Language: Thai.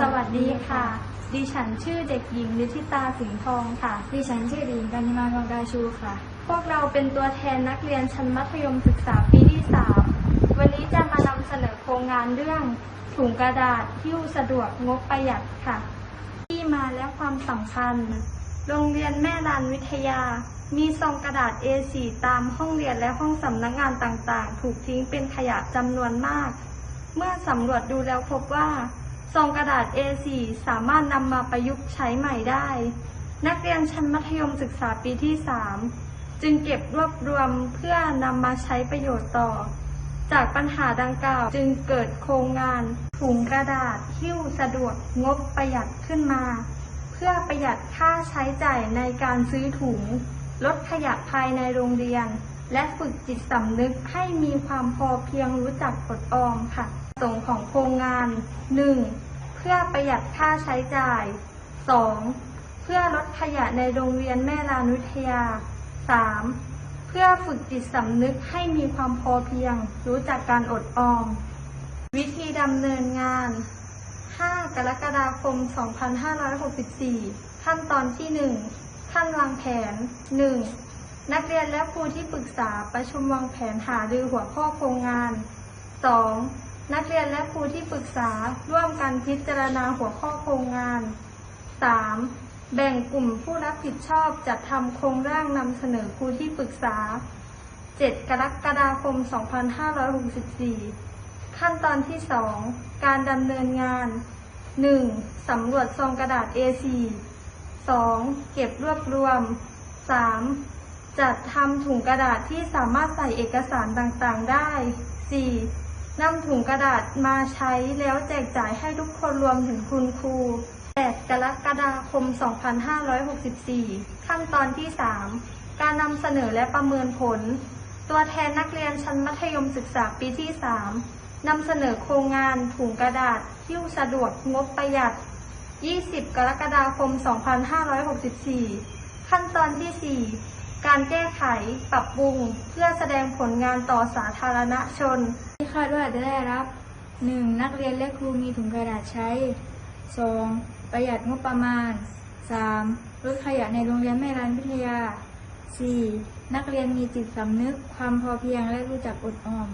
สวัสดีค่ะ ดิฉันชื่อเด็กหญิงลิธิตาสิงห์ทองค่ะ ดิฉันชื่อดีกันนิมากองกาชูค่ะ พวกเราเป็นตัวแทนนักเรียนชั้นมัธยมศึกษาปีที่3วันนี้จะมานำเสนอโครงงานเรื่องถุงกระดาษหิ้วสะดวกงบประหยัดค่ะ ที่มาและความสำคัญ โรงเรียนแม่ลานวิทยา มีซองกระดาษ A4 ตามห้องเรียนและห้องสำนักงานต่างๆ ถูกทิ้งเป็นขยะจำนวนมาก เมื่อสำรวจดูแล้วพบว่า ซองกระดาษ A4 สามารถนำมาประยุกต์ใช้ใหม่ได้ นักเรียนชั้นมัธยมศึกษาปีที่ 3 จึงเก็บรวบรวมเพื่อนำมาใช้ประโยชน์ต่อ จากปัญหาดังกล่าวจึงเกิดโครงงานถุงกระดาษหิ้วสะดวกงบประหยัดขึ้นมา เพื่อประหยัดค่าใช้จ่ายในการซื้อถุง ลดขยะภายในโรงเรียน และฝึกจิตสำนึกให้มีความพอเพียงรู้จักอดออมค่ะประสงค์ของโครงงาน 1. เพื่อประหยัดค่าใช้จ่าย 2. เพื่อลดขยะในโรงเรียนแม่ลานุทยา 3. เพื่อฝึกจิตสำนึกให้มีความพอเพียง รู้จักการอดออม วิธีดำเนินงาน 5 กรกฎาคม 2564 ขั้นตอนที่ 1 ขั้นวางแผน 1. นักเรียนและครูที่ปรึกษาประชุมวางแผนหารือหัวข้อโครงงาน 2. นักเรียนและครูที่ปรึกษาร่วมกันพิจารณาหัวข้อโครงงาน 3. แบ่งกลุ่มผู้รับผิดชอบจัดทำโครงร่างนำเสนอครูที่ปรึกษา 7 กรกฎาคม 2564 ขั้นตอนที่ 2 การดำเนินงาน 1. สำรวจซองกระดาษ A4 2. เก็บรวบรวม 3. จัดทำถุงกระดาษที่สามารถใส่เอกสารต่างๆได้ 4. นำถุงกระดาษมาใช้แล้วแจกจ่ายให้ทุกคนรวมถึงคุณครู 8 กรกฎาคม 2564 ขั้นตอนที่ 3 การนำเสนอและประเมินผล ตัวแทนนักเรียนชั้นมัธยมศึกษาปีที่ 3 นำเสนอโครงงานถุงกระดาษหิ้วสะดวกงบประหยัด 20 กรกฎาคม 2564 ขั้นตอนที่ 4 การแก้ไขปรับปรุงเพื่อแสดงผลงานต่อสาธารณชน ที่คาดว่าจะได้รับ 1. นักเรียนและครูมีถุงกระดาษใช้ 2. ประหยัดงบประมาณ 3. ลดขยะในโรงเรียนแม่รันวิทยา 4. นักเรียนมีจิตสำนึก ความพอเพียงและรู้จักอดออม